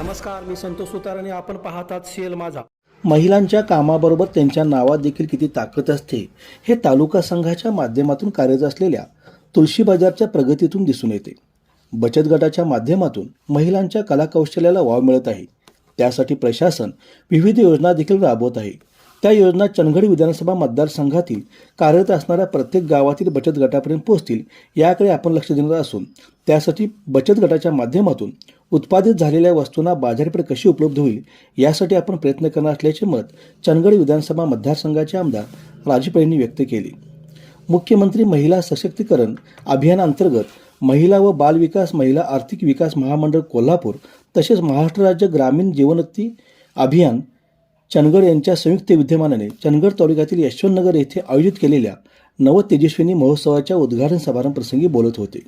नमस्कार मी संतोष सुतार आणि आपण पाहतात सीएल माझा. महिलांच्या कामाबरोबर त्यांच्या नावात देखील किती ताकद असते हे तालुका संघाच्या माध्यमातून कार्यरत असलेल्या तुळशी बाजारच्या प्रगतीतून दिसून येते. बचत गटाच्या माध्यमातून महिलांच्या कलाकौशल्याला वाव मिळत आहे. त्यासाठी प्रशासन विविध योजना देखील राबवत आहे. त्या योजना चंदगड विधानसभा मतदारसंघातील कार्यरत असणाऱ्या प्रत्येक गावातील बचत गटापर्यंत पोहोचतील याकडे आपण लक्ष देणार असून त्यासाठी बचत गटाच्या माध्यमातून उत्पादित झालेल्या वस्तूंना बाजारपेठ कशी उपलब्ध होईल यासाठी आपण प्रयत्न करणार असल्याचे मत चंदगड विधानसभा मतदारसंघाचे आमदार राजू यांनी व्यक्त केले. मुख्यमंत्री महिला सशक्तीकरण अभियानांतर्गत महिला व बाल विकास महिला आर्थिक विकास महामंडळ कोल्हापूर तसेच महाराष्ट्र राज्य ग्रामीण जीवनोत्ती अभियान चंदगड यांच्या संयुक्त विद्यमानाने चंदगड तालुक्यातील यशवंतनगर येथे आयोजित केलेल्या नव तेजस्विनी महोत्सवाच्या उद्घाटन समारंभ प्रसंगी बोलत होते.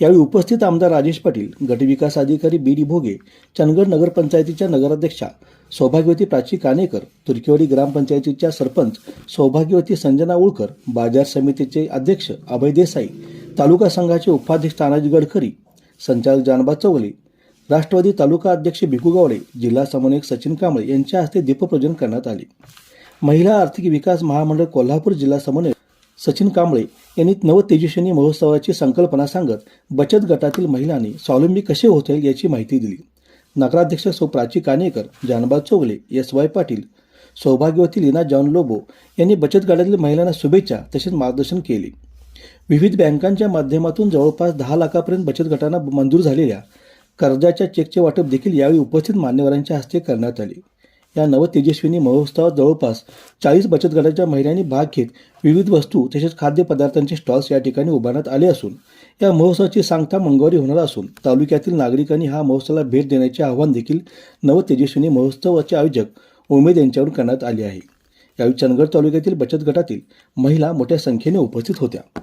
यावेळी उपस्थित आमदार राजेश पाटील गटविकास अधिकारी बी डी भोगे चंदगड नगरपंचायतीच्या नगराध्यक्षा सौभाग्यवती प्राची कानेकर तुर्कीवाडी ग्रामपंचायतीच्या सरपंच सौभाग्यवती संजना उळकर बाजार समितीचे अध्यक्ष अभय देसाई तालुका संघाचे उपाध्यक्ष तानाजी गडकरी संचालक जानबा चौगले राष्ट्रवादी तालुका अध्यक्ष भिकू गावडे जिल्हा समन्वयक सचिन कांबळे यांच्या हस्ते दीपप्रज्वलन करण्यात आले. महिला आर्थिक विकास महामंडळ कोल्हापूर जिल्हा समन्वयक सचिन कांबळे यांनी नवतेजस्विनी महोत्सवाची संकल्पना सांगत बचत गटातील महिलांनी स्वावलंबी कसे होतील याची माहिती दिली. नगराध्यक्ष सौ प्राची कानेकर जानबा चोगले एस वाय पाटील सौभाग्यवती लीना जॉन लोबो यांनी बचत गटातील महिलांना शुभेच्छा तसेच मार्गदर्शन केले. विविध बँकांच्या माध्यमातून जवळपास दहा लाखापर्यंत बचत गटांना मंजूर झालेल्या कर्जाच्या चेकचे वाटप देखील यावेळी उपस्थित मान्यवरांच्या हस्ते करण्यात आले. या नवतेजस्विनी महोत्सवात जवळपास चाळीस बचत गटाच्या महिलांनी भाग घेत विविध वस्तू तसेच खाद्यपदार्थांचे स्टॉल्स या ठिकाणी उभारण्यात आले असून या महोत्सवाची सांगता मंगळवारी होणार असून तालुक्यातील नागरिकांनी हा महोत्सवाला भेट देण्याचे आवाहन देखील नवतेजस्विनी महोत्सवाचे आयोजक उमेद यांच्याकडून करण्यात आले आहे. यावेळी चंदगड तालुक्यातील बचत गटातील महिला मोठ्या संख्येने उपस्थित होत्या.